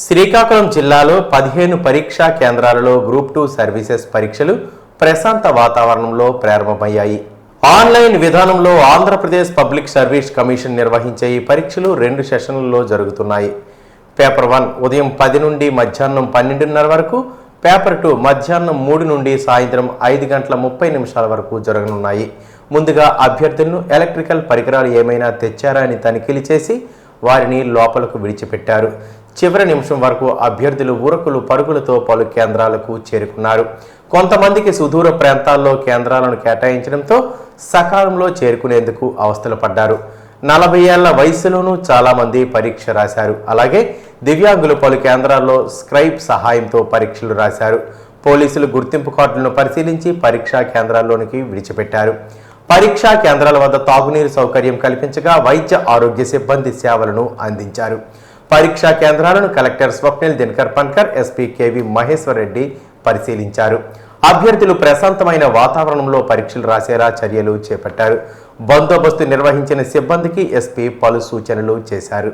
శ్రీకాకుళం జిల్లాలో పదిహేను పరీక్షా కేంద్రాలలో గ్రూప్ టూ సర్వీసెస్ పరీక్షలు ప్రశాంత వాతావరణంలో ప్రారంభమయ్యాయి. ఆన్లైన్ విధానంలో ఆంధ్రప్రదేశ్ పబ్లిక్ సర్వీస్ కమిషన్ నిర్వహించే ఈ పరీక్షలు రెండు సెషన్లలో జరుగుతున్నాయి. పేపర్ వన్ ఉదయం పది నుండి మధ్యాహ్నం పన్నెండున్నర వరకు పేపర్ టూ మధ్యాహ్నం మూడు నుండి సాయంత్రం ఐదు గంటల ముప్పై నిమిషాల వరకు జరగనున్నాయి. ముందుగా అభ్యర్థులను ఎలక్ట్రికల్ పరికరాలు ఏమైనా తెచ్చారా అని తనిఖీలు చేసి వారిని లోపలకు విడిచిపెట్టారు. చివరి నిమిషం వరకు అభ్యర్థులు ఊరకులు పరుగులతో పలు కేంద్రాలకు చేరుకున్నారు. కొంతమందికి సుదూర ప్రాంతాల్లో కేంద్రాలను కేటాయించడంతో సకాలంలో చేరుకునేందుకు అవస్థలు పడ్డారు. నలభై ఏళ్ళ వయసులోనూ చాలామంది పరీక్ష రాశారు. అలాగే దివ్యాంగులు పలు కేంద్రాల్లో స్క్రైబ్ సహాయంతో పరీక్షలు రాశారు. పోలీసులు గుర్తింపు కార్డులను పరిశీలించి పరీక్షా కేంద్రాల్లోనికి విడిచిపెట్టారు. పరీక్షా కేంద్రాల వద్ద తాగునీరు సౌకర్యం కల్పించగా వైద్య ఆరోగ్య సిబ్బంది సేవలను అందించారు. పరీక్షా కేంద్రాలను collector Swapnil Dinakar Pankar SP KV Maheshwar Reddy పరిశీలించారు. అభ్యర్థులు ప్రశాంతమైన వాతావరణంలో పరీక్షలు రాసేలా చర్యలు చేపట్టారు. బందోబస్తు నిర్వహించిన సిబ్బందికి ఎస్పీ పలు సూచనలు చేశారు.